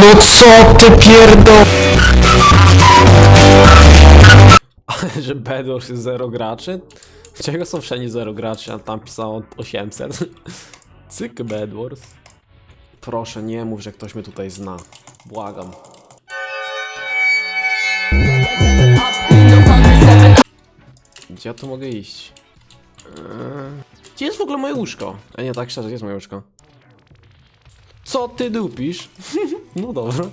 No co ty pierdol... Ale że Bedwars jest zero graczy? Czego są wszędzie zero graczy, a tam pisało 800? Cyk Bedwars. Proszę, nie mów, że ktoś mnie tutaj zna. Błagam. Gdzie ja tu mogę iść? Eee, Gdzie jest w ogóle moje łóżko? A nie, tak szczerze, gdzie jest moje łóżko? Co ty dupisz? no dobra.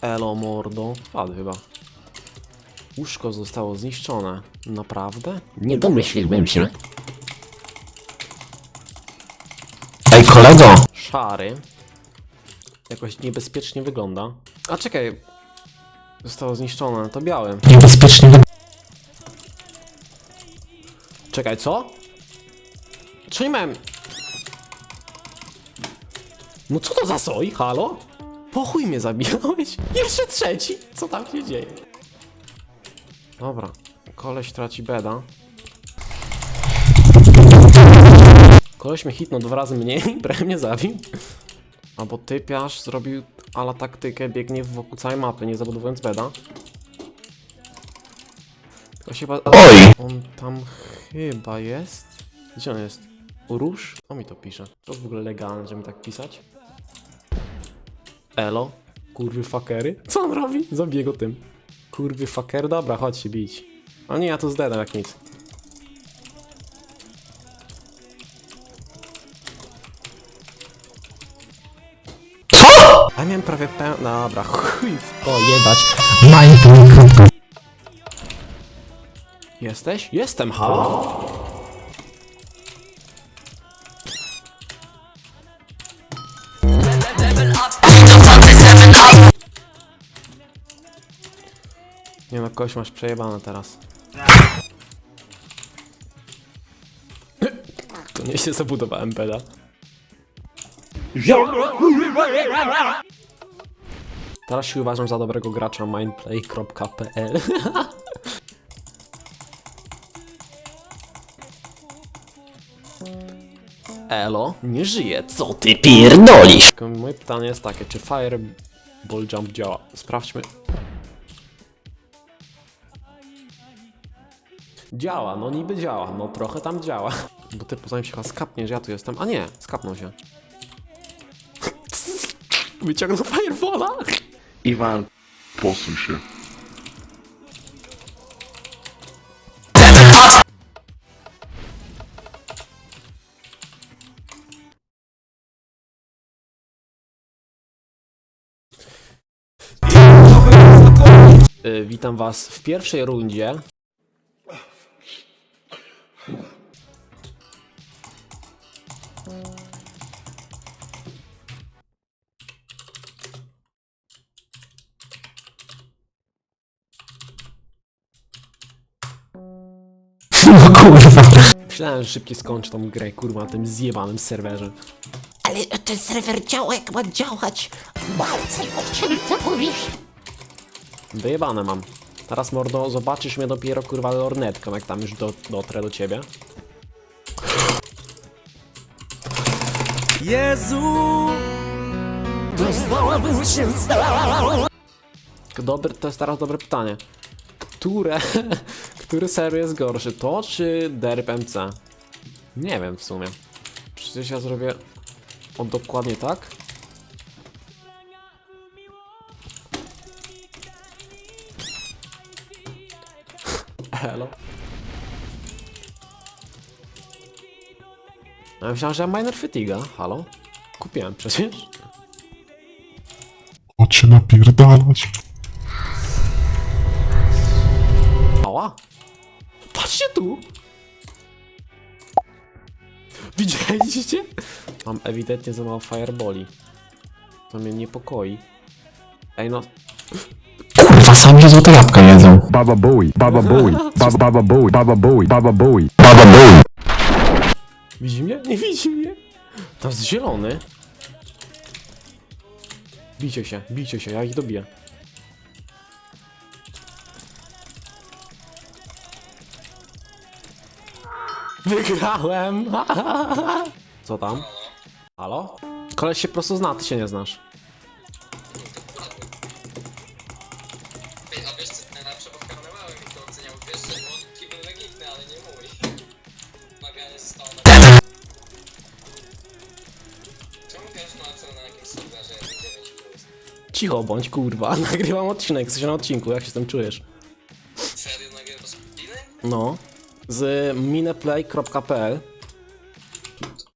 Elo mordo. Padł chyba. Łóżko zostało zniszczone. Naprawdę? Nie domyśliłbym się. Ej kolego! Szary. Jakoś niebezpiecznie wygląda. A czekaj. Zostało zniszczone. To białe. Niebezpiecznie wy... Czekaj, co? Miałem... No co to za soj? Halo? Po chuj mnie zabijałeś? Jeszcze trzeci? Co tam się dzieje? Dobra. Koleś traci beda. Koleś mnie hitnął dwa razy mniej, prawie mnie zabił. Albo typiarz zrobił ala taktykę, biegnie wokół całej mapy, nie zabudowując beda. Tylko się chyba... Oj! On tam chyba jest. Gdzie on jest? Róż? O mi to pisze. To jest w ogóle legalne, żeby tak pisać. Elo? Kurwy fakery? Co on robi? Zabiję go tym. Kurwy faker? Dobra, chodź się bić. A nie, ja to zdedam jak nic. A miałem prawie peł... Dobra, chuj. O jebać. Jesteś? Jestem, halo? Nie no, kogoś masz przejebane teraz. To nie się zabudowałem peda. Teraz się uważam za dobrego gracza mindplay.pl Elo, nie żyje, co ty Pierdolisz! Moje pytanie jest takie, czy Fireball Jump działa? Sprawdźmy. Działa, no niby działa, no trochę tam działa. Bo ty poza tym się chyba skapnie, że ja tu jestem. A nie, skapnął się. Wyciągnął Fireballa! Iwan, posuń się. Y, witam was w pierwszej rundzie. No kurwa. Myślałem, że szybciej skończę tą grę, kurwa, na tym zjebanym serwerze. Ale ten serwer działa jak ma działać. Walce, o czym ty mówisz? Wyjebane mam. Teraz mordo, zobaczysz mnie dopiero kurwa lornetką, jak tam już do, dotrę do ciebie. Znowu się stało. Dobre, to jest teraz dobre pytanie. Które, który serwer jest gorszy? To czy Derp MC? Nie wiem w sumie. Przecież ja zrobię on dokładnie tak. Hello. Ja myślałem, że ja Miner Fatiga. Halo? Kupiłem przecież. Chodź się napierdalać. Ała! Patrzcie tu! Widzieliście? Mam ewidentnie za mało fireboli. To mnie niepokoi. Ej no, Kurwa, sami się złota jabłka jedzą. Baba Bowie, Baba Bowie, Baba Baba Bowie, Baba Bowie, Baba Bowie. Baba boom. widzi mnie? Nie widzi mnie? To jest zielony. Bijcie się, bijcie się, ja ich dobiję. Wygrałem! Co tam? Halo? Koleś się po prostu zna, ty się nie znasz. Cicho bądź, kurwa. Nagrywam odcinek, jesteś na odcinku, jak się z tym czujesz? Serio nagrywasz spiny? No. Z mineplay.pl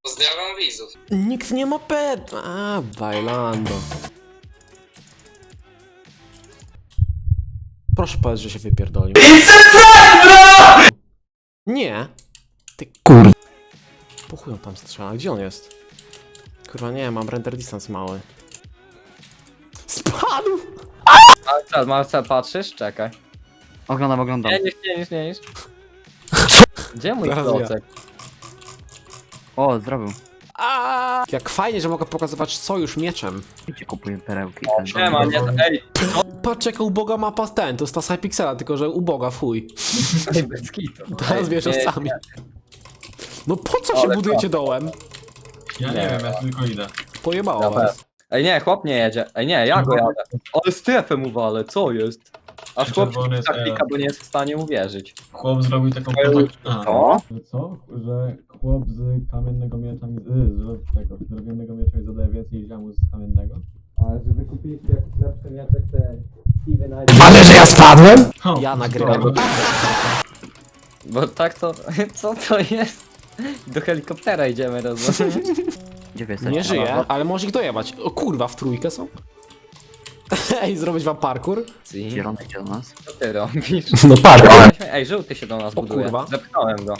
Pozdrawiam widzów. Nikt nie ma pet. A, bailando. Proszę powiedz, że się wypierdolił. Nie. Ty Kur... po chuj on tam strzela. Gdzie on jest? Kurwa nie, mam render distance mały. Spadł! Marcel, Marcel, patrzysz? Czekaj. Oglądam, oglądam. Nie, nie, nie, nie, nie. Gdzie mój Zaraz ja. klocek? O, zrobił. Jak fajnie, że mogę pokazywać sojusz mieczem. Gdzie kupuję perełki? Nie ma, nie, ej, Patrz jaka uboga mapa ten, to jest ta Cypixela, tylko że uboga, fuj. ej, bez kitu. Teraz wiesz nie, sami. No po co się Ale budujecie dołem? Ja nie, wiem, ja tylko idę. Pojebało was. Ej, nie, chłop nie jedzie. Ej, nie, ja go jadę. Ale strefę mu walę, co jest? Aż chłop Czerwony jest taktika, Ela. bo nie jest w stanie uwierzyć. Chłop zrobił taką. A, Co? że Co? Że chłop z kamiennego miecza mi... y, Z tego, z drewnianego miecza mi zadaje więcej ziamu z kamiennego. Ale żeby kupiliście jakiś lepszy mieczek, te Steven Ale że ja spadłem? O, Ja nagrywam. Bo tak to, co to jest? Do helikoptera idziemy rozumiem. Gdzie wy jesteście? Nie żyje, ale może ich dojebać. O kurwa, w trójkę są? Ej, zrobić wam parkour? Zielony idzie do nas. Co ty robisz? No parkour. Ej, żółty się do nas O buduje. kurwa. Zepchnąłem go.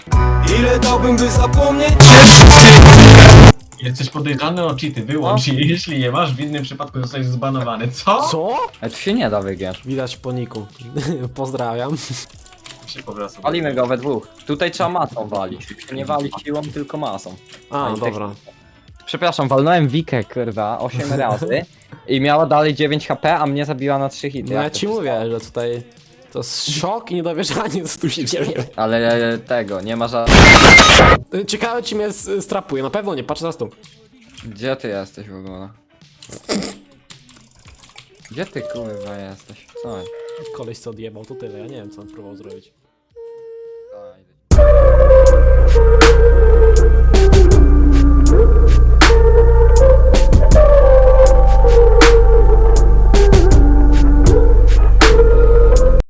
Jesteś podejrzany o cheaty, wyłącz je. Jeśli je masz, w innym przypadku zostajesz zbanowany. Co? Co? Ej, tu się nie da wygiąć. Widać po niku. Pozdrawiam. Się. Walimy go we dwóch. Tutaj trzeba masą walić. Nie walić siłą, tylko masą. A, Ej, dobra. Przepraszam, walnąłem Wikę, kurwa, 8 razy i miała dalej 9 HP, a mnie zabiła na 3 hity. No ja Jak to ci się mówię, że tutaj to jest szok i niedowierzanie, co tu się dzieje. Ale e, tego, nie ma żadnego... Ciekawe, czy mnie s- strapuje. Na pewno nie, patrz teraz tu. Gdzie ty jesteś w ogóle? Gdzie ty kurwa jesteś? Co? Koleś co odjebał, to tyle. Ja nie wiem, co on próbował zrobić.